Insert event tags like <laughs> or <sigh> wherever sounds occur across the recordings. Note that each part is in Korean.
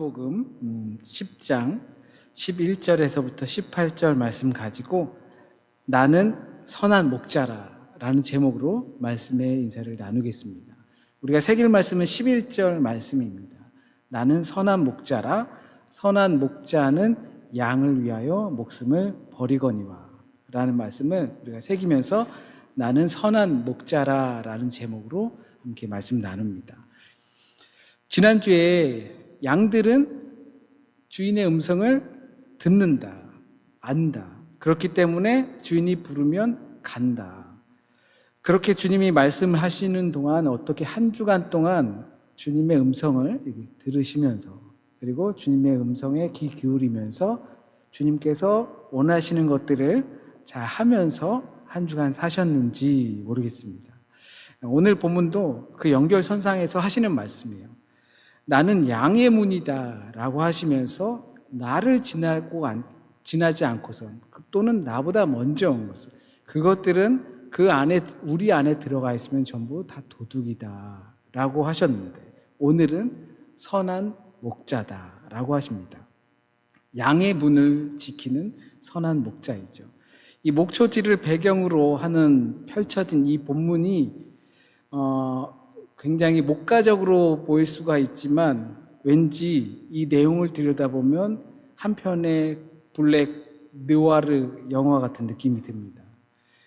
요한복음 음, 10장 11절에서부터 18절 말씀 가지고 나는 선한 목자라 라는 제목으로 말씀의 인사를 나누겠습니다. 우리가 새길 말씀은 11절 말씀입니다. 나는 선한 목자라 선한 목자는 양을 위하여 목숨을 버리거니와 라는 말씀을 우리가 새기면서 나는 선한 목자라 라는 제목으로 함께 말씀 나눕니다. 지난주에 양들은 주인의 음성을 듣는다, 안다. 그렇기 때문에 주인이 부르면 간다. 그렇게 주님이 말씀하시는 동안 어떻게 한 주간 동안 주님의 음성을 들으시면서 그리고 주님의 음성에 귀 기울이면서 주님께서 원하시는 것들을 잘 하면서 한 주간 사셨는지 모르겠습니다. 오늘 본문도 그 연결선상에서 하시는 말씀이에요. 나는 양의 문이다 라고 하시면서 나를 지나고 안, 지나지 않고서 또는 나보다 먼저 온 것을 그것들은 그 안에 우리 안에 들어가 있으면 전부 다 도둑이다 라고 하셨는데 오늘은 선한 목자다 라고 하십니다. 양의 문을 지키는 선한 목자이죠. 이 목초지를 배경으로 하는 펼쳐진 이 본문이 어, 굉장히 목가적으로 보일 수가 있지만 왠지 이 내용을 들여다보면 한편의 블랙 느와르 영화 같은 느낌이 듭니다.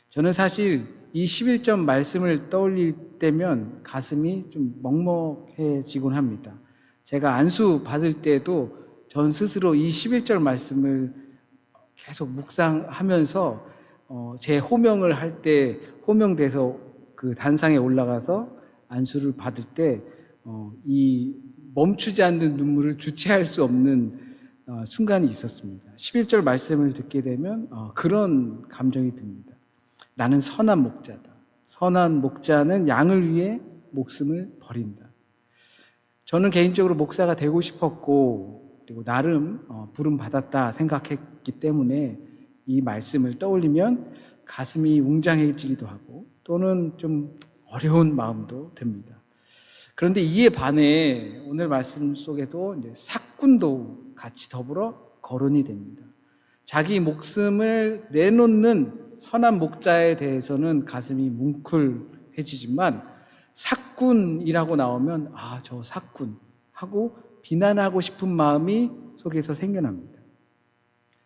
저는 사실 이 11점 말씀을 떠올릴 때면 가슴이 좀 먹먹해지곤 합니다. 제가 안수 받을 때도 전 스스로 이 11절 말씀을 계속 묵상하면서 어, 제 호명을 할 때 호명돼서 그 단상에 올라가서 안수를 받을 때, 어, 이 멈추지 않는 눈물을 주체할 수 없는 어, 순간이 있었습니다. 11절 말씀을 듣게 되면 어, 그런 감정이 듭니다. 나는 선한 목자다. 선한 목자는 양을 위해 목숨을 버린다. 저는 개인적으로 목사가 되고 싶었고, 그리고 나름 어, 부름 받았다 생각했기 때문에 이 말씀을 떠올리면 가슴이 웅장해지기도 하고, 또는 좀 어려운 마음도 듭니다. 그런데 이에 반해 오늘 말씀 속에도 사꾼도 같이 더불어 거론이 됩니다. 자기 목숨을 내놓는 선한 목자에 대해서는 가슴이 뭉클해지지만 사꾼이라고 나오면 아, 저 사꾼 하고 비난하고 싶은 마음이 속에서 생겨납니다.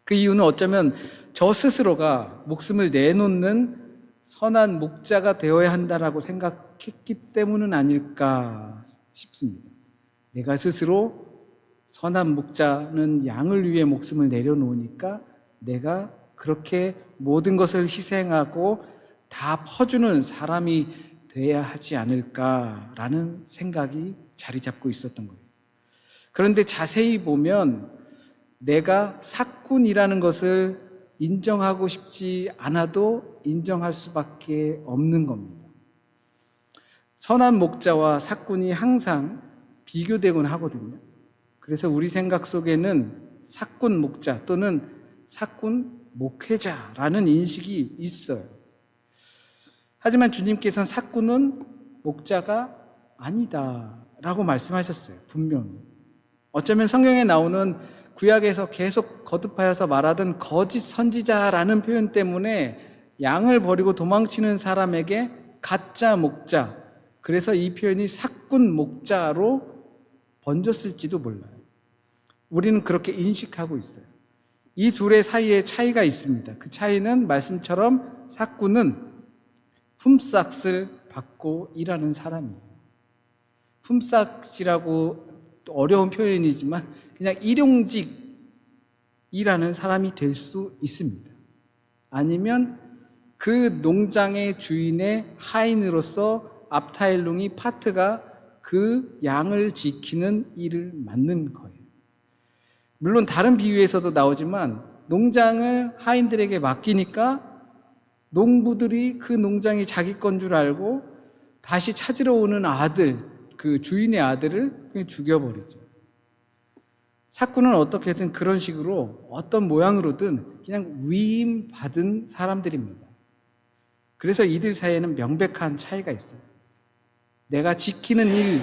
그 이유는 어쩌면 저 스스로가 목숨을 내놓는 선한 목자가 되어야 한다라고 생각했기 때문은 아닐까 싶습니다. 내가 스스로 선한 목자는 양을 위해 목숨을 내려놓으니까 내가 그렇게 모든 것을 희생하고 다 퍼주는 사람이 돼야 하지 않을까라는 생각이 자리 잡고 있었던 거예요. 그런데 자세히 보면 내가 사꾼이라는 것을 인정하고 싶지 않아도 인정할 수밖에 없는 겁니다. 선한 목자와 사꾼이 항상 비교되곤 하거든요. 그래서 우리 생각 속에는 사꾼 목자 또는 사꾼 목회자라는 인식이 있어요. 하지만 주님께서는 사꾼은 목자가 아니다라고 말씀하셨어요. 분명히. 어쩌면 성경에 나오는 구약에서 계속 거듭하여서 말하던 거짓 선지자라는 표현 때문에 양을 버리고 도망치는 사람에게 가짜 목자, 그래서 이 표현이 사꾼 목자로 번졌을지도 몰라요. 우리는 그렇게 인식하고 있어요. 이 둘의 사이에 차이가 있습니다. 그 차이는 말씀처럼 사꾼은 품삯을 받고 일하는 사람이에요. 품삯이라고 어려운 표현이지만 그냥 일용직이라는 사람이 될 수 있습니다. 아니면 그 농장의 주인의 하인으로서 앞타일롱이 파트가 그 양을 지키는 일을 맡는 거예요. 물론 다른 비유에서도 나오지만 농장을 하인들에게 맡기니까 농부들이 그 농장이 자기 건 줄 알고 다시 찾으러 오는 아들, 그 주인의 아들을 그냥 죽여버리죠. 사꾼은 어떻게든 그런 식으로 어떤 모양으로든 그냥 위임 받은 사람들입니다. 그래서 이들 사이에는 명백한 차이가 있어요. 내가 지키는 일,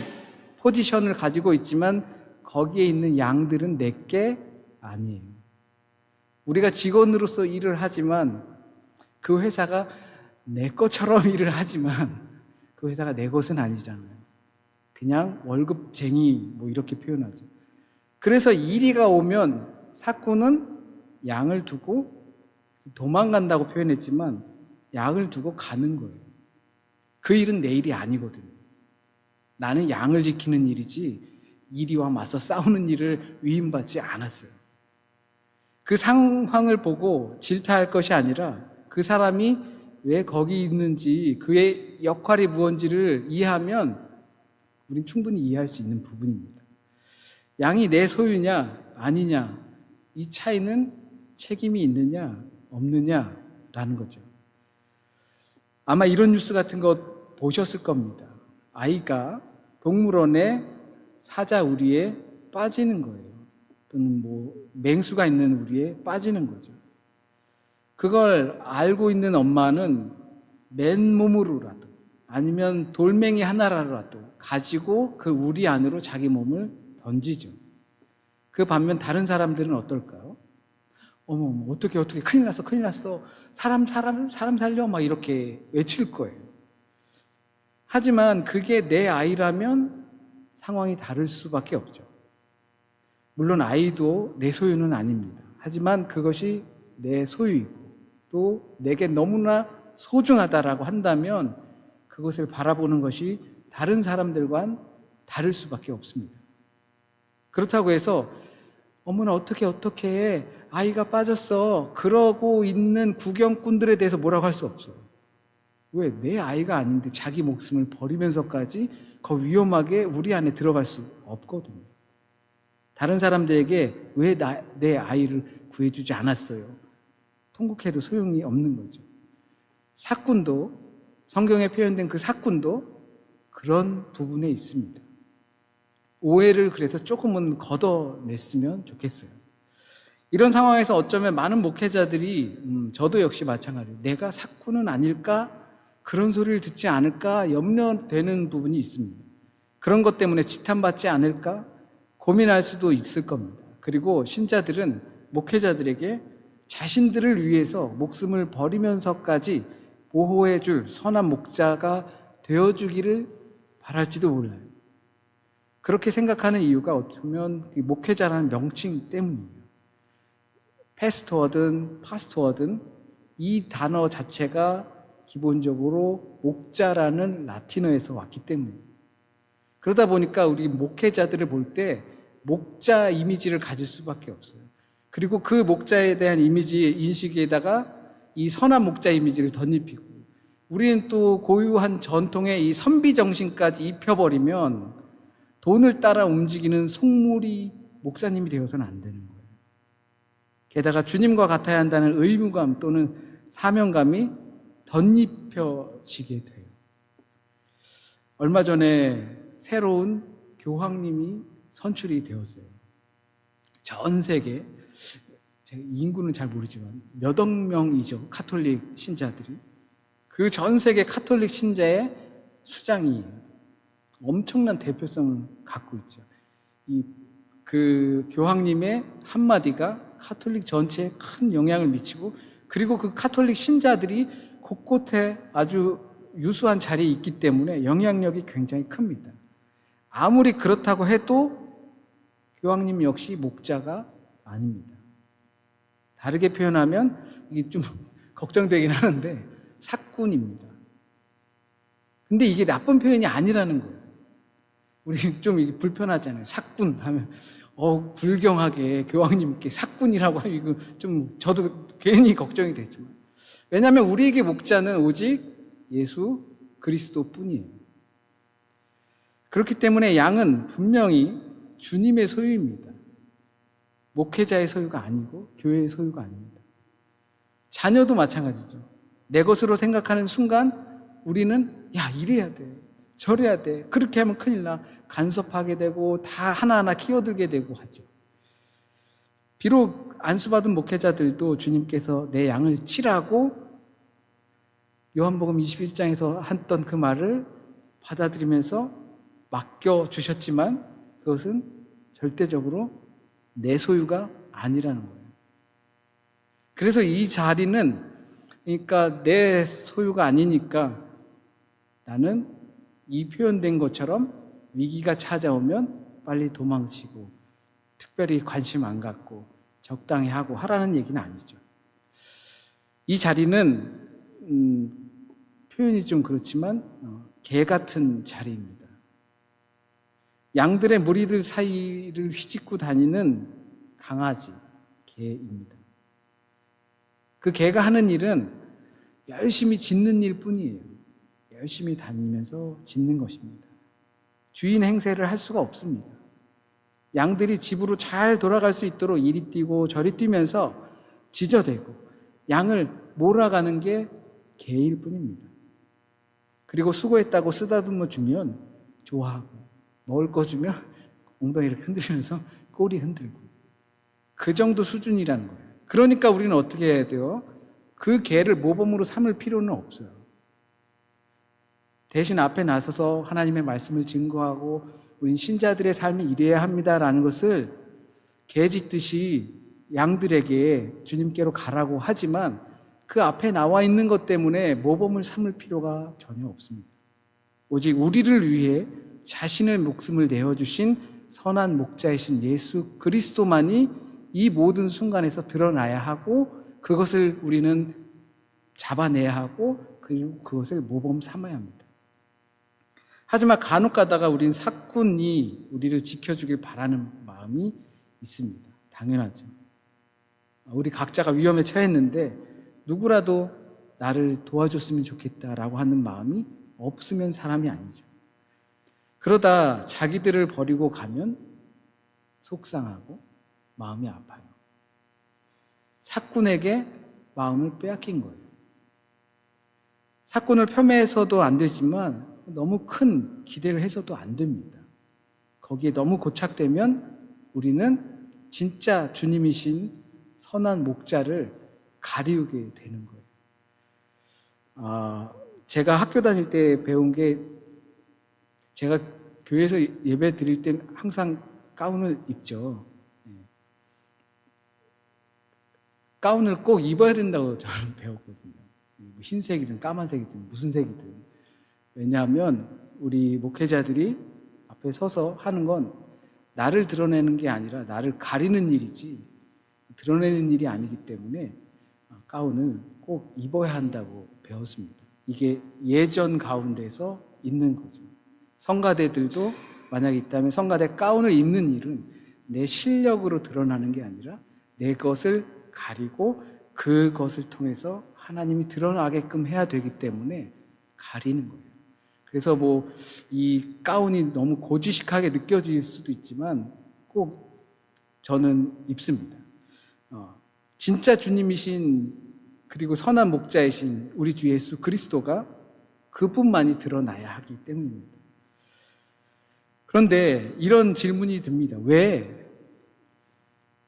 포지션을 가지고 있지만 거기에 있는 양들은 내게 아니에요. 우리가 직원으로서 일을 하지만 그 회사가 내 것처럼 <laughs> 일을 하지만 그 회사가 내 것은 아니잖아요. 그냥 월급쟁이 뭐 이렇게 표현하죠. 그래서 이리가 오면 사꾼은 양을 두고 도망간다고 표현했지만 양을 두고 가는 거예요. 그 일은 내 일이 아니거든요. 나는 양을 지키는 일이지 이리와 맞서 싸우는 일을 위임받지 않았어요. 그 상황을 보고 질타할 것이 아니라 그 사람이 왜 거기 있는지 그의 역할이 무언지를 이해하면 우린 충분히 이해할 수 있는 부분입니다. 양이 내 소유냐 아니냐 이 차이는 책임이 있느냐 없느냐라는 거죠. 아마 이런 뉴스 같은 거 보셨을 겁니다. 아이가 동물원에 사자 우리에 빠지는 거예요. 또는 뭐 맹수가 있는 우리에 빠지는 거죠. 그걸 알고 있는 엄마는 맨몸으로라도 아니면 돌멩이 하나라도 가지고 그 우리 안으로 자기 몸을 던지죠. 그 반면 다른 사람들은 어떨까요? 어머, 어떻게, 어떻게, 큰일 났어, 큰일 났어. 사람, 사람, 사람 살려. 막 이렇게 외칠 거예요. 하지만 그게 내 아이라면 상황이 다를 수밖에 없죠. 물론 아이도 내 소유는 아닙니다. 하지만 그것이 내 소유이고 또 내게 너무나 소중하다라고 한다면 그것을 바라보는 것이 다른 사람들과는 다를 수밖에 없습니다. 그렇다고 해서 어머나 어떻게 어떻게 해. 아이가 빠졌어 그러고 있는 구경꾼들에 대해서 뭐라고 할 수 없어요. 왜? 내 아이가 아닌데 자기 목숨을 버리면서까지 그 위험하게 우리 안에 들어갈 수 없거든요. 다른 사람들에게 왜 내 아이를 구해주지 않았어요? 통곡해도 소용이 없는 거죠. 사꾼도 성경에 표현된 그 사꾼도 그런 부분에 있습니다. 오해를 그래서 조금은 걷어냈으면 좋겠어요. 이런 상황에서 어쩌면 많은 목회자들이 음, 저도 역시 마찬가지로 내가 사꾼은 아닐까 그런 소리를 듣지 않을까 염려되는 부분이 있습니다. 그런 것 때문에 지탄받지 않을까 고민할 수도 있을 겁니다. 그리고 신자들은 목회자들에게 자신들을 위해서 목숨을 버리면서까지 보호해 줄 선한 목자가 되어 주기를 바랄지도 몰라요. 그렇게 생각하는 이유가 어쩌면 목회자라는 명칭 때문이에요. 패스토어든 파스토어든 이 단어 자체가 기본적으로 목자라는 라틴어에서 왔기 때문이에요. 그러다 보니까 우리 목회자들을 볼 때 목자 이미지를 가질 수밖에 없어요. 그리고 그 목자에 대한 이미지 인식에다가 이 선한 목자 이미지를 덧입히고 우리는 또 고유한 전통의 이 선비 정신까지 입혀버리면 돈을 따라 움직이는 속물이 목사님이 되어서는 안 되는 거예요. 게다가 주님과 같아야 한다는 의무감 또는 사명감이 덧입혀지게 돼요. 얼마 전에 새로운 교황님이 선출이 되었어요. 전 세계 제가 인구는 잘 모르지만 몇 억 명이죠 카톨릭 신자들이 그 전 세계 카톨릭 신자의 수장이에요. 엄청난 대표성을 갖고 있죠. 이 그 교황님의 한마디가 카톨릭 전체에 큰 영향을 미치고 그리고 그 카톨릭 신자들이 곳곳에 아주 유수한 자리에 있기 때문에 영향력이 굉장히 큽니다. 아무리 그렇다고 해도 교황님 역시 목자가 아닙니다. 다르게 표현하면 이게 좀 <laughs> 걱정되긴 하는데 사꾼입니다. 근데 이게 나쁜 표현이 아니라는 거예요. 우리 <laughs> 좀 불편하잖아요. 사꾼 하면 어 불경하게 교황님께 사꾼이라고 하면 이거 좀 저도 괜히 걱정이 되지만 왜냐하면 우리에게 목자는 오직 예수 그리스도뿐이에요. 그렇기 때문에 양은 분명히 주님의 소유입니다. 목회자의 소유가 아니고 교회의 소유가 아닙니다. 자녀도 마찬가지죠. 내 것으로 생각하는 순간 우리는 야 이래야 돼, 저래야 돼. 그렇게 하면 큰일 나. 간섭하게 되고 다 하나하나 키워들게 되고 하죠. 비록 안수받은 목회자들도 주님께서 내 양을 치라고 요한복음 21장에서 했던 그 말을 받아들이면서 맡겨 주셨지만 그것은 절대적으로 내 소유가 아니라는 거예요. 그래서 이 자리는 그러니까 내 소유가 아니니까 나는 이 표현된 것처럼 위기가 찾아오면 빨리 도망치고 특별히 관심 안 갖고 적당히 하고 하라는 얘기는 아니죠. 이 자리는 음, 표현이 좀 그렇지만 어, 개 같은 자리입니다. 양들의 무리들 사이를 휘짓고 다니는 강아지, 개입니다. 그 개가 하는 일은 열심히 짖는 일 뿐이에요. 열심히 다니면서 짖는 것입니다. 주인 행세를 할 수가 없습니다. 양들이 집으로 잘 돌아갈 수 있도록 이리 뛰고 저리 뛰면서 짖어대고 양을 몰아가는 게 개일 뿐입니다. 그리고 수고했다고 쓰다듬어 주면 좋아하고 먹을 거 주면 엉덩이 이렇게 흔들면서 꼬리 흔들고 그 정도 수준이라는 거예요. 그러니까 우리는 어떻게 해야 돼요? 그 개를 모범으로 삼을 필요는 없어요. 대신 앞에 나서서 하나님의 말씀을 증거하고 우린 신자들의 삶이 이래야 합니다라는 것을 개 짖듯이 양들에게 주님께로 가라고 하지만 그 앞에 나와 있는 것 때문에 모범을 삼을 필요가 전혀 없습니다. 오직 우리를 위해 자신의 목숨을 내어주신 선한 목자이신 예수 그리스도만이 이 모든 순간에서 드러나야 하고 그것을 우리는 잡아내야 하고 그리고 그것을 모범 삼아야 합니다. 하지만 간혹 가다가 우린 사꾼이 우리를 지켜주길 바라는 마음이 있습니다. 당연하죠. 우리 각자가 위험에 처했는데 누구라도 나를 도와줬으면 좋겠다라고 하는 마음이 없으면 사람이 아니죠. 그러다 자기들을 버리고 가면 속상하고 마음이 아파요. 사꾼에게 마음을 빼앗긴 거예요. 사꾼을 폄훼해서도 안 되지만 너무 큰 기대를 해서도 안 됩니다. 거기에 너무 고착되면 우리는 진짜 주님이신 선한 목자를 가리우게 되는 거예요. 아, 제가 학교 다닐 때 배운 게 제가 교회에서 예배 드릴 땐 항상 가운을 입죠. 예. 가운을 꼭 입어야 된다고 저는 <laughs> 배웠거든요. 흰색이든 까만색이든 무슨 색이든. 왜냐하면 우리 목회자들이 앞에 서서 하는 건 나를 드러내는 게 아니라 나를 가리는 일이지 드러내는 일이 아니기 때문에 가운을 꼭 입어야 한다고 배웠습니다. 이게 예전 가운데서 있는 거죠. 성가대들도 만약 있다면 성가대 가운을 입는 일은 내 실력으로 드러나는 게 아니라 내 것을 가리고 그것을 통해서 하나님이 드러나게끔 해야 되기 때문에 가리는 거예요. 그래서 뭐 이 가운이 너무 고지식하게 느껴질 수도 있지만 꼭 저는 입습니다. 어, 진짜 주님이신 그리고 선한 목자이신 우리 주 예수 그리스도가 그분만이 드러나야 하기 때문입니다. 그런데 이런 질문이 듭니다. 왜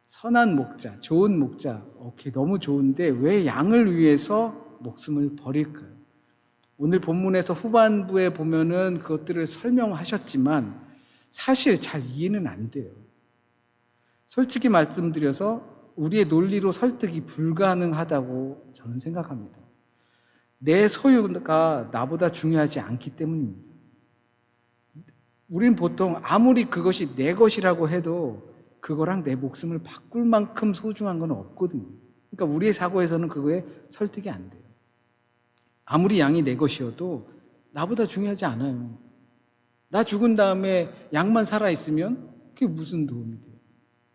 선한 목자, 좋은 목자, 오케이, 너무 좋은데 왜 양을 위해서 목숨을 버릴까요? 오늘 본문에서 후반부에 보면은 그것들을 설명하셨지만 사실 잘 이해는 안 돼요. 솔직히 말씀드려서 우리의 논리로 설득이 불가능하다고 저는 생각합니다. 내 소유가 나보다 중요하지 않기 때문입니다. 우린 보통 아무리 그것이 내 것이라고 해도 그거랑 내 목숨을 바꿀 만큼 소중한 건 없거든요. 그러니까 우리의 사고에서는 그거에 설득이 안 돼요. 아무리 양이 내 것이어도 나보다 중요하지 않아요. 나 죽은 다음에 양만 살아있으면 그게 무슨 도움이 돼요?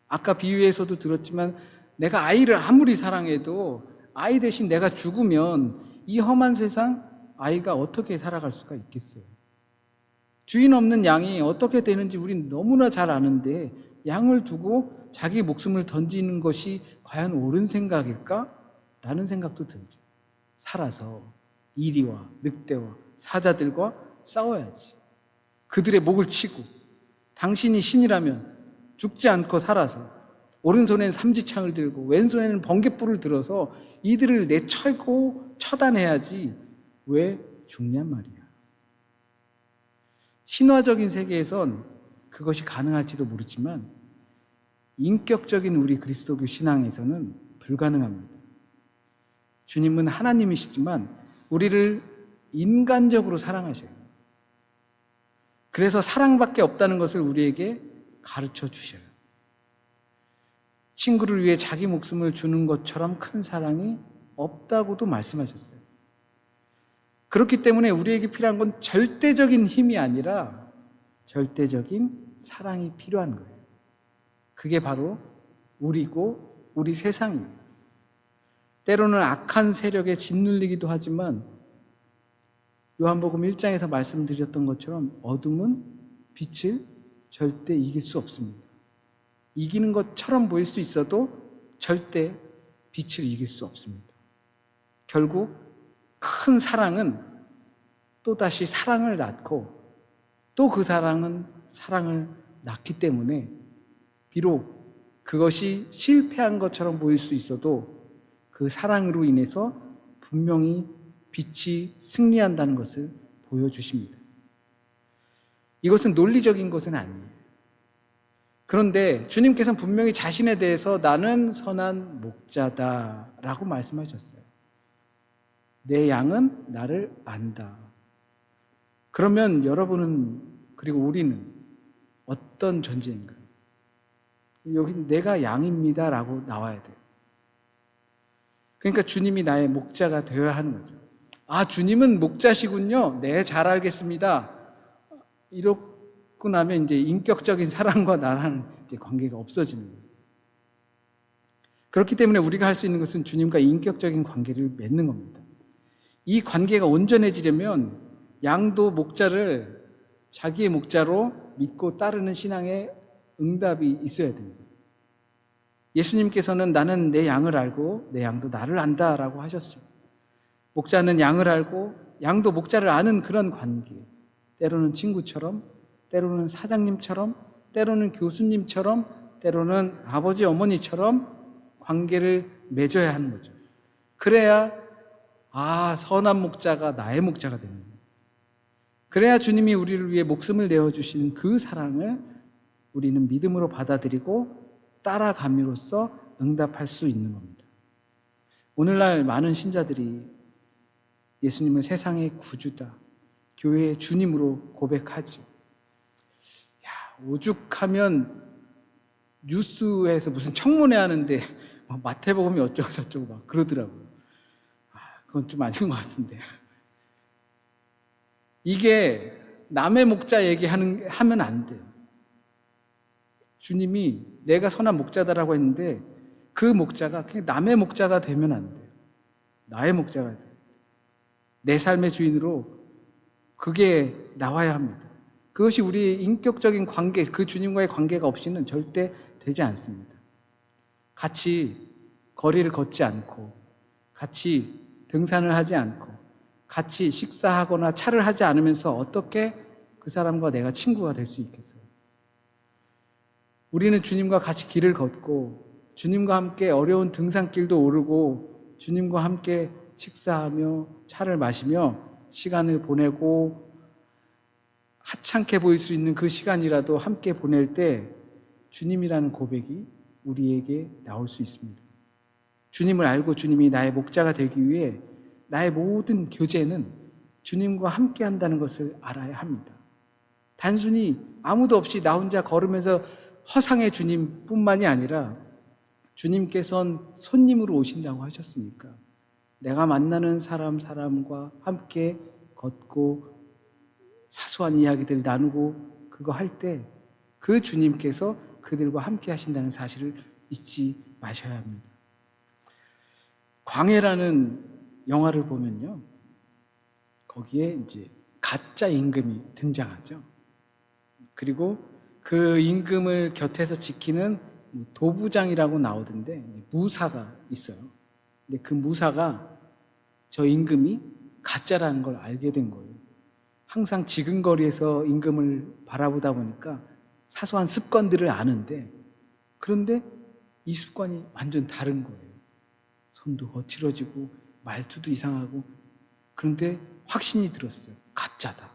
아까 비유에서도 들었지만 내가 아이를 아무리 사랑해도 아이 대신 내가 죽으면 이 험한 세상 아이가 어떻게 살아갈 수가 있겠어요? 주인 없는 양이 어떻게 되는지 우린 너무나 잘 아는데 양을 두고 자기 목숨을 던지는 것이 과연 옳은 생각일까? 라는 생각도 들죠. 살아서 이리와 늑대와 사자들과 싸워야지. 그들의 목을 치고 당신이 신이라면 죽지 않고 살아서 오른손에는 삼지창을 들고 왼손에는 번개불을 들어서 이들을 내쳐고 처단해야지 왜 죽냔 말이야. 신화적인 세계에선 그것이 가능할지도 모르지만 인격적인 우리 그리스도교 신앙에서는 불가능합니다. 주님은 하나님이시지만 우리를 인간적으로 사랑하셔요. 그래서 사랑밖에 없다는 것을 우리에게 가르쳐 주셔요. 친구를 위해 자기 목숨을 주는 것처럼 큰 사랑이 없다고도 말씀하셨어요. 그렇기 때문에 우리에게 필요한 건 절대적인 힘이 아니라 절대적인 사랑이 필요한 거예요. 그게 바로 우리고 우리 세상이에요. 때로는 악한 세력에 짓눌리기도 하지만 요한복음 1장에서 말씀드렸던 것처럼 어둠은 빛을 절대 이길 수 없습니다. 이기는 것처럼 보일 수 있어도 절대 빛을 이길 수 없습니다. 결국 큰 사랑은 또다시 사랑을 낳고 또 그 사랑은 사랑을 낳기 때문에 비록 그것이 실패한 것처럼 보일 수 있어도 그 사랑으로 인해서 분명히 빛이 승리한다는 것을 보여주십니다. 이것은 논리적인 것은 아니에요. 그런데 주님께서는 분명히 자신에 대해서 나는 선한 목자다 라고 말씀하셨어요. 내 양은 나를 안다. 그러면 여러분은 그리고 우리는 어떤 존재인가요? 여기 내가 양입니다라고 나와야 돼요. 그러니까 주님이 나의 목자가 되어야 하는 거죠. 아, 주님은 목자시군요. 네, 잘 알겠습니다. 이렇고 나면 이제 인격적인 사랑과 나랑 이제 관계가 없어지는 거예요. 그렇기 때문에 우리가 할 수 있는 것은 주님과 인격적인 관계를 맺는 겁니다. 이 관계가 온전해지려면 양도 목자를 자기의 목자로 믿고 따르는 신앙의 응답이 있어야 됩니다. 예수님께서는 나는 내 양을 알고 내 양도 나를 안다 라고 하셨어요. 목자는 양을 알고 양도 목자를 아는 그런 관계. 때로는 친구처럼, 때로는 사장님처럼, 때로는 교수님처럼, 때로는 아버지, 어머니처럼 관계를 맺어야 하는 거죠. 그래야, 아, 선한 목자가 나의 목자가 되는 거예요. 그래야 주님이 우리를 위해 목숨을 내어주신 그 사랑을 우리는 믿음으로 받아들이고 따라감으로써 응답할 수 있는 겁니다. 오늘날 많은 신자들이 예수님을 세상의 구주다, 교회의 주님으로 고백하죠. 야, 오죽하면 뉴스에서 무슨 청문회 하는데 막 마태복음이 어쩌고 저쩌고 막 그러더라고요. 아, 그건 좀 아닌 것 같은데. 이게 남의 목자 얘기하는 하면 안 돼요. 주님이 내가 선한 목자다라고 했는데 그 목자가 그냥 남의 목자가 되면 안 돼요. 나의 목자가 돼요. 내 삶의 주인으로 그게 나와야 합니다. 그것이 우리의 인격적인 관계, 그 주님과의 관계가 없이는 절대 되지 않습니다. 같이 거리를 걷지 않고, 같이 등산을 하지 않고, 같이 식사하거나 차를 하지 않으면서 어떻게 그 사람과 내가 친구가 될 수 있겠어요? 우리는 주님과 같이 길을 걷고, 주님과 함께 어려운 등산길도 오르고, 주님과 함께 식사하며 차를 마시며 시간을 보내고 하찮게 보일 수 있는 그 시간이라도 함께 보낼 때 주님이라는 고백이 우리에게 나올 수 있습니다. 주님을 알고 주님이 나의 목자가 되기 위해 나의 모든 교제는 주님과 함께 한다는 것을 알아야 합니다. 단순히 아무도 없이 나 혼자 걸으면서 허상의 주님뿐만이 아니라 주님께선 손님으로 오신다고 하셨으니까 내가 만나는 사람 사람과 함께 걷고 사소한 이야기들 나누고 그거 할 때 그 주님께서 그들과 함께 하신다는 사실을 잊지 마셔야 합니다. 광해라는 영화를 보면요. 거기에 이제 가짜 임금이 등장하죠. 그리고 그 임금을 곁에서 지키는 뭐 도부장이라고 나오던데 무사가 있어요. 근데 그 무사가 저 임금이 가짜라는 걸 알게 된 거예요. 항상 지근거리에서 임금을 바라보다 보니까 사소한 습관들을 아는데 그런데 이 습관이 완전 다른 거예요. 손도 거칠어지고 말투도 이상하고 그런데 확신이 들었어요. 가짜다.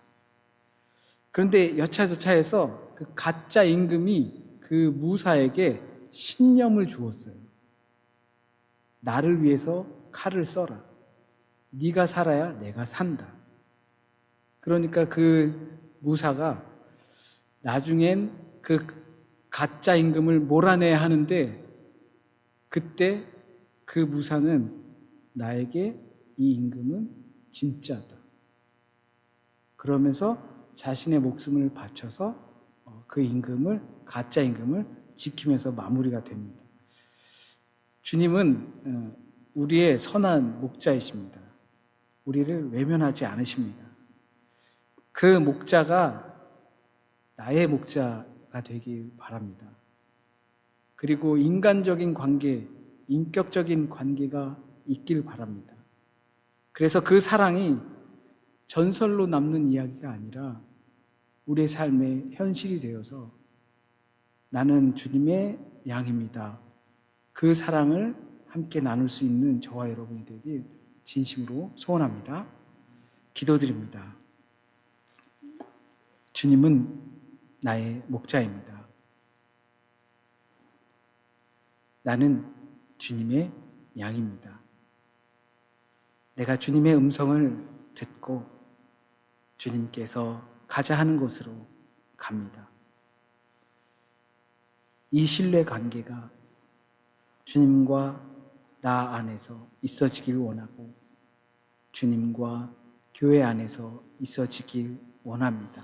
그런데 여차저차해서 그 가짜 임금이 그 무사에게 신념을 주었어요. 나를 위해서 칼을 써라. 네가 살아야 내가 산다. 그러니까 그 무사가 나중엔 그 가짜 임금을 몰아내야 하는데 그때 그 무사는 나에게 이 임금은 진짜다. 그러면서 자신의 목숨을 바쳐서 어, 그 임금을 가짜 임금을 지키면서 마무리가 됩니다. 주님은 어, 우리의 선한 목자이십니다. 우리를 외면하지 않으십니다. 그 목자가 나의 목자가 되길 바랍니다. 그리고 인간적인 관계, 인격적인 관계가 있길 바랍니다. 그래서 그 사랑이 전설로 남는 이야기가 아니라 우리의 삶의 현실이 되어서 나는 주님의 양입니다. 그 사랑을 함께 나눌 수 있는 저와 여러분이 되길 진심으로 소원합니다. 기도드립니다. 주님은 나의 목자입니다. 나는 주님의 양입니다. 내가 주님의 음성을 듣고 주님께서 가자 하는 곳으로 갑니다. 이 신뢰 관계가 주님과 나 안에서 있어지길 원하고 주님과 교회 안에서 있어지길 원합니다.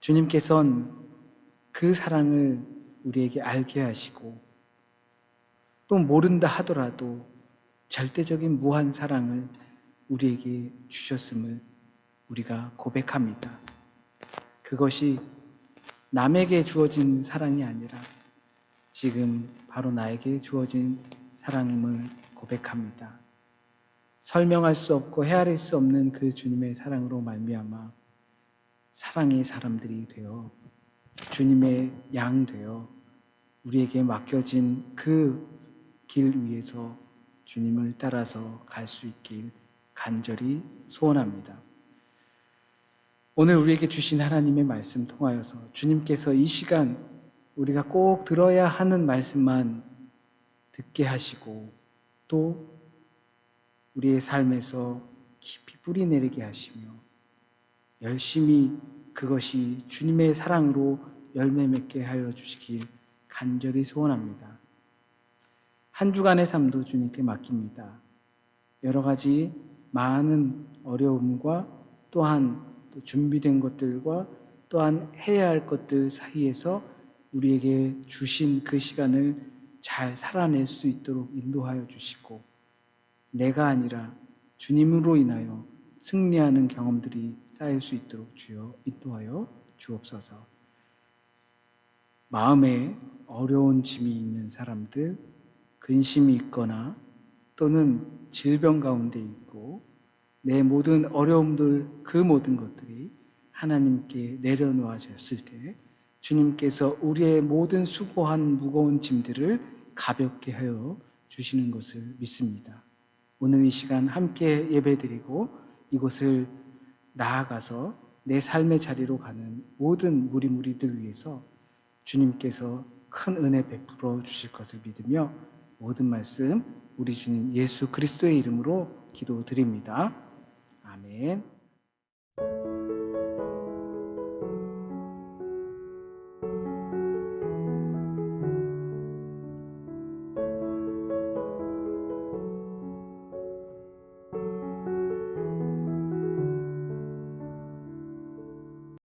주님께서는 그 사랑을 우리에게 알게 하시고 또 모른다 하더라도 절대적인 무한 사랑을 우리에게 주셨음을 우리가 고백합니다. 그것이 남에게 주어진 사랑이 아니라 지금 바로 나에게 주어진 사랑임을 고백합니다. 설명할 수 없고 헤아릴 수 없는 그 주님의 사랑으로 말미암아 사랑의 사람들이 되어 주님의 양 되어 우리에게 맡겨진 그 길 위에서 주님을 따라서 갈 수 있길 간절히 소원합니다. 오늘 우리에게 주신 하나님의 말씀 통하여서 주님께서 이 시간 우리가 꼭 들어야 하는 말씀만 듣게 하시고 또 우리의 삶에서 깊이 뿌리 내리게 하시며 열심히 그것이 주님의 사랑으로 열매 맺게 하여 주시길 간절히 소원합니다. 한 주간의 삶도 주님께 맡깁니다. 여러 가지 많은 어려움과 또한 또 준비된 것들과 또한 해야 할 것들 사이에서 우리에게 주신 그 시간을 잘 살아낼 수 있도록 인도하여 주시고 내가 아니라 주님으로 인하여 승리하는 경험들이 쌓일 수 있도록 주여 인도하여 주옵소서. 마음에 어려운 짐이 있는 사람들, 근심이 있거나 또는 질병 가운데 있고 내 모든 어려움들 그 모든 것들이 하나님께 내려놓아졌을 때 주님께서 우리의 모든 수고한 무거운 짐들을 가볍게 하여 주시는 것을 믿습니다. 오늘 이 시간 함께 예배드리고 이곳을 나아가서 내 삶의 자리로 가는 모든 무리무리들 위해서 주님께서 큰 은혜 베풀어 주실 것을 믿으며 모든 말씀 우리 주님 예수 그리스도의 이름으로 기도드립니다. 아멘.